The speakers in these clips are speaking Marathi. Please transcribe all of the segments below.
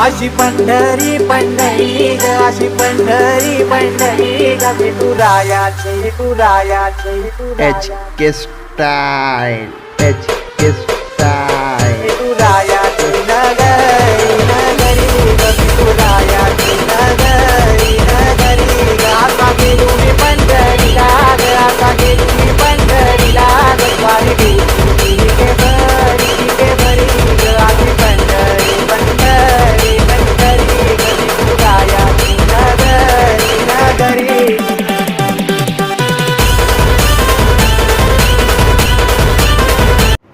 अशी पंढरी पंढरी ग अशी पंढरी पंढरी ग. विठुरायाची विठुरायाची H K style H K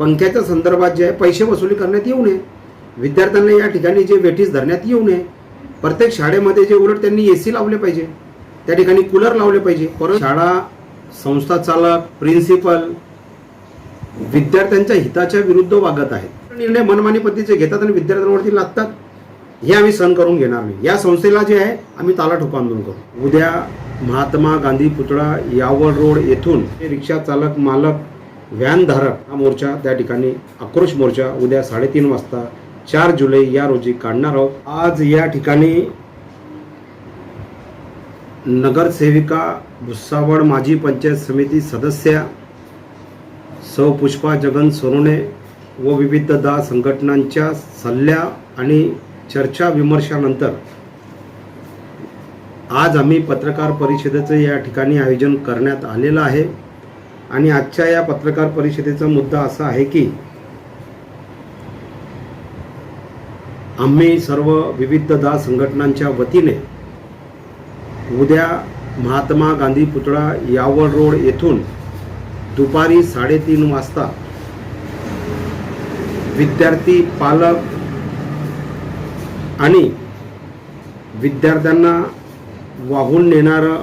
पंख्याच्या संदर्भात जे आहे पैसे वसुली करण्यात येऊ नये. विद्यार्थ्यांना या ठिकाणी जे वेठीस धरण्यात येऊ नये. प्रत्येक शाळेमध्ये जे उलट त्यांनी ए सी लावले पाहिजे. त्या ठिकाणी कूलर लावले पाहिजे. परत शाळा संस्था चालक प्रिन्सिपल विद्यार्थ्यांच्या हिताच्या विरुद्ध वागत आहेत. निर्णय मनमानी पद्धतीचे घेतात आणि विद्यार्थ्यांवरती लागतात हे आम्ही सहन करून घेणार नाही. या संस्थेला जे आहे आम्ही ताला ठोका आंदोलन करू. उद्या महात्मा गांधी पुतळा यावल रोड येथून रिक्षा चालक मालक व्हॅन धारक हा मोर्चा त्या ठिकाणी आक्रोश मोर्चा उद्या साडेतीन वाजता चार जुलै या रोजी काढणार आहोत. आज या ठिकाणी नगरसेविका भुसावळ माजी पंचायत समिती सदस्या सौ पुष्पा जगन सोनोने व विविध दा संघटनांच्या सल्ल्या आणि चर्चा विमर्शानंतर आज आम्ही पत्रकार परिषदेचं या ठिकाणी आयोजन करण्यात आलेलं आहे. आणि आजच्या या पत्रकार परिषदेचा मुद्दा असा आहे की आम्ही सर्व विविध दा संघटनांच्या वतीने उद्या महात्मा गांधी पुतळा यावळ रोड येथून दुपारी साडेतीन वाजता विद्यार्थी पालक आणि विद्यार्थ्यांना वाहून नेणारं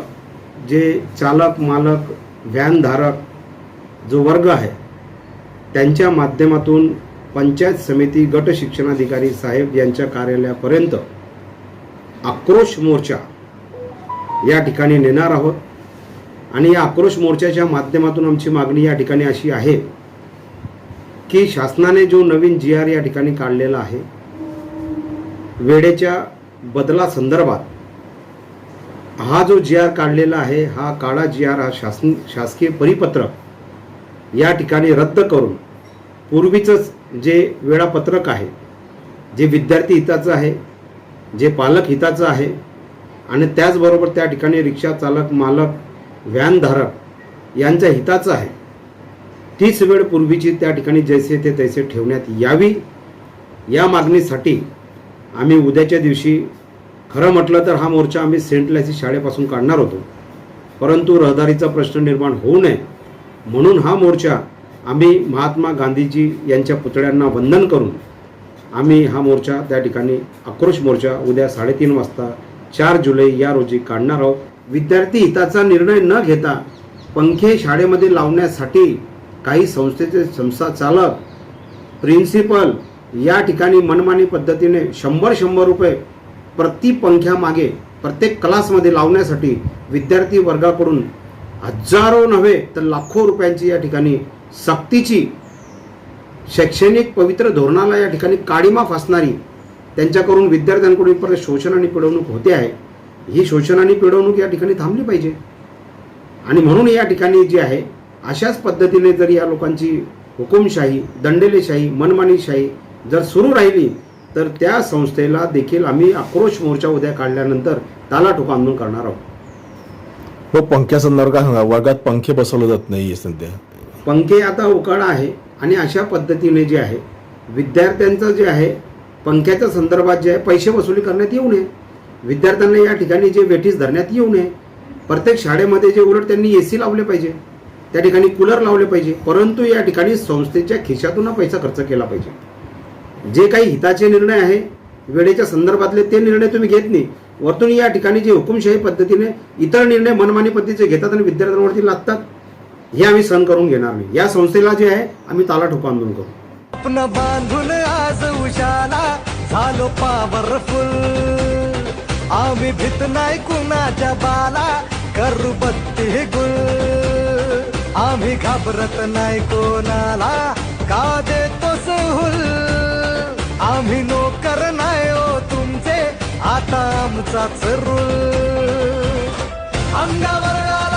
जे चालक मालक व्हॅनधारक जो वर्ग आहे त्यांच्या माध्यमातून पंचायत समिती गट शिक्षणाधिकारी साहेब यांच्या कार्यालयापर्यंत आक्रोश मोर्चा या ठिकाणी नेणार आहोत. आणि या आक्रोश मोर्चाच्या माध्यमातून आमची मागणी या ठिकाणी अशी आहे की शासनाने जो नवीन जी आर या ठिकाणी काढलेला आहे वेळेच्या बदला संदर्भात हा जो जी आर काढलेला आहे हा काळा जी आर हा शासन शासकीय परिपत्रक या ठिकाणी रद्द करून पूर्वीचंच जे वेळापत्रक आहे जे विद्यार्थी हिताचं आहे जे पालक हिताचं आहे आणि त्याचबरोबर त्या ठिकाणी रिक्षा चालक मालक व्हॅनधारक यांच्या हिताचं आहे तीच वेळ पूर्वीची त्या ठिकाणी जैसे ते तैसे ठेवण्यात यावी. या मागणीसाठी आम्ही उद्याच्या दिवशी खरं म्हटलं तर हा मोर्चा आम्ही सेंट लॅसी शाळेपासून काढणार होतो परंतु रहदारीचा प्रश्न निर्माण होऊ नये. म्हणून हा मोर्चा आम्ही महात्मा गांधीजी यांच्या पुतळ्यांना वंदन करून आम्ही हा मोर्चा त्या ठिकाणी आक्रोश मोर्चा उद्या साडेतीन वाजता चार जुलै या रोजी काढणार आहोत. विद्यार्थी हिताचा निर्णय न घेता पंखे शाळेमध्ये लावण्यासाठी काही संस्थेचे संस्था चालक प्रिन्सिपल या ठिकाणी मनमानी पद्धतीने शंभर शंभर रुपये प्रति पंख्यामागे प्रत्येक क्लासमध्ये लावण्यासाठी विद्यार्थी वर्गाकडून हजारो नव्हे तर लाखो रुपयांची या ठिकाणी सक्तीची शैक्षणिक पवित्र धोरणाला या ठिकाणी काळीमा फासणारी त्यांच्याकडून विद्यार्थ्यांकडून परत शोषण आणि पिळवणूक होते आहे. ही शोषण आणि पिळवणूक या ठिकाणी थांबली पाहिजे. आणि म्हणून या ठिकाणी जी आहे अशाच पद्धतीने जर या लोकांची हुकुमशाही दंडेलेशाही मनमानीशाही जर सुरू राहिली तर त्या संस्थेला देखील आम्ही आक्रोश मोर्चा उद्या काढल्यानंतर ताला ठोका आंदोलन करणार आहोत. हो पंख्या संदर्भात काय सांगा? वर्गात पंखे बसवले जात नाही सध्या. पंखे आता उकाडा आहे आणि अशा पद्धतीने जे आहे विद्यार्थ्यांचं जे आहे पंख्याच्या संदर्भात जे आहे पैसे वसुली करण्यात येऊ नये. विद्यार्थ्यांना या ठिकाणी जे वेठीस धरण्यात येऊ नये. प्रत्येक शाळेमध्ये जे उलट त्यांनी ए सी लावले पाहिजे. त्या ठिकाणी कूलर लावले पाहिजे. परंतु या ठिकाणी संस्थेच्या खिशातून पैसा खर्च केला पाहिजे. जे काही हिताचे निर्णय आहे वेळेच्या संदर्भातले ते निर्णय तुम्ही घेत नाही. वरतून या ठिकाणी जे हुकुमशाही पद्धतीने इतर निर्णय मनमानी पद्धतीचे घेतात आणि विद्यार्थ्यांवरती लागतात हे आम्ही सहन करून घेणार नाही. या संस्थेला जे आहे आम्ही ताला ठोका आंदोलन करू. आपण बांधून आज उशाला झालो पावरफुल आम्ही भीत नाही कुणाच्या बाला करू बत्ती गुल. आम्ही घाबरत नाही कोणाला का देतो सहूल. आम्ही नोकर नाही आता आमचा चरू अंगावर आला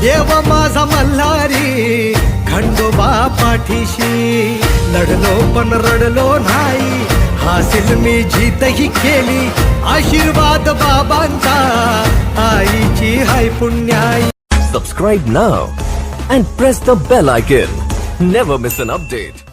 देव माझा मल्हारी खंडोबा पाठीशी लढलो पण रडलो नाही हासिल मी जीतही केली. आशीर्वाद बाबांचा आईची हाय पुण्याई. Subscribe now and press the bell icon never miss an update.